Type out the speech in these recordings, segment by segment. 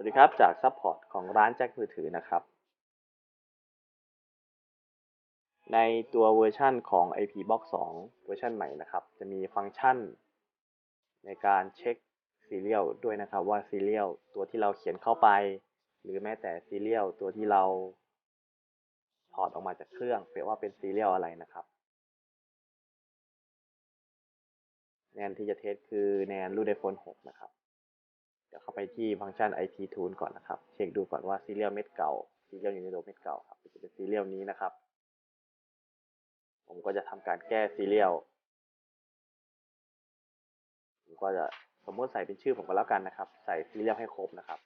วัสดีครับจากซัพพอร์ตของร้านแจ็คมือถือนะครับ ในตัวเวอร์ชันของ IP Box 2 เวอร์ชันใหม่นะครับ จะมีฟังก์ชัน ในการเช็คซีเรียลด้วยนะครับว่าซีเรียลตัวที่เราเขียนเข้าไป หรือแม้แต่ซีเรียลตัวที่เราถอดออกมาจากเครื่องเป็นว่าเป็นซีเรียลอะไรนะครับ แนนที่จะเทสคือแนนรุ่น iPhone 6นะครับ เดี๋ยวเข้าไปที่ฟังก์ชัน IP Tune ก่อนนะครับ เช็คดูก่อนว่าซีเรียลเม็ดเก่าซีเรียลอยู่ในโดเม็ดเก่าครับจะเป็นซีเรียลนี้นะครับ ผมก็จะทำการแก้ซีเรียลผมก็จะสมมติใส่เป็นชื่อผมก็แล้วกันนะครับ ใส่ซีเรียลให้ครบนะครับ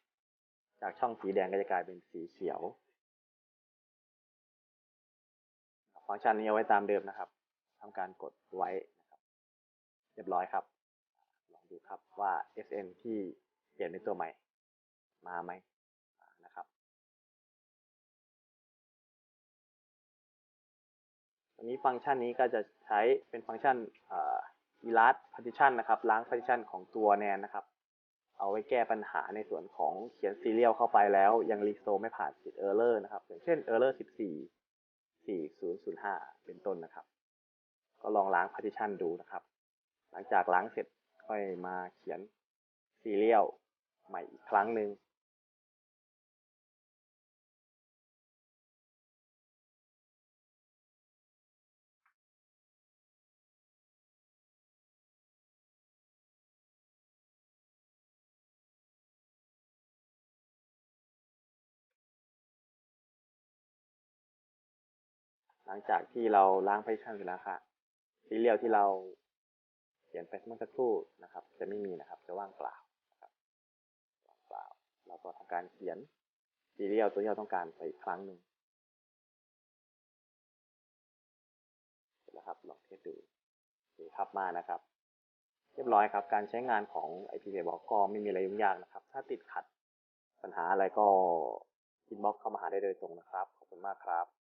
จากช่องสีแดงก็จะกลายเป็นสีเขียว ฟังก์ชันนี้เอาไว้ตามเดิมนะครับทำการกดไว้นะครับ เรียบร้อยครับ ลองดูครับว่า SN ที่ ลี่ยนเป็นตัวใหม่ มาไหมนะครับวันนี้ฟังก์ชันนี้ก็จะใช้เป็นฟังก์ชัน erase partition นะครับ ล้าง partition ของตัวแนนนะครับ เอาไว้แก้ปัญหาในส่วนของเขียนซีเรียลเข้าไปแล้ว ยังรีโซไม่ผ่านติด error นะครับ อย่างเช่น error 14 4005 เป็นต้นนะครับ ก็ลองล้าง partition ดูนะครับ หลังจากล้างเสร็จค่อยมาเขียนซีเรียล ใหม่อีกครั้งหนึ่งหลังจากที่เราล้าง partition เสร็จแล้วค่ะซีเรียลที่เราเขียนไปเมื่อสักครู่นะครับ จะไม่มีนะครับ จะว่างเปล่านะครับว่างเปล่า เรา การเขียนซีเรียลตัวที่เราต้องการไปอีกครั้งหนึ่งเสร็จแล้วครับลองเทสดูนี่ครับมานะครับ เรียบร้อยครับ การใช้งานของ IP บอกก็ไม่มีอะไรยุ่งยากนะครับ ถ้าติดขัดปัญหาอะไรก็อินบ็อกเข้ามาหาได้โดยตรงนะครับ ขอบคุณมากครับ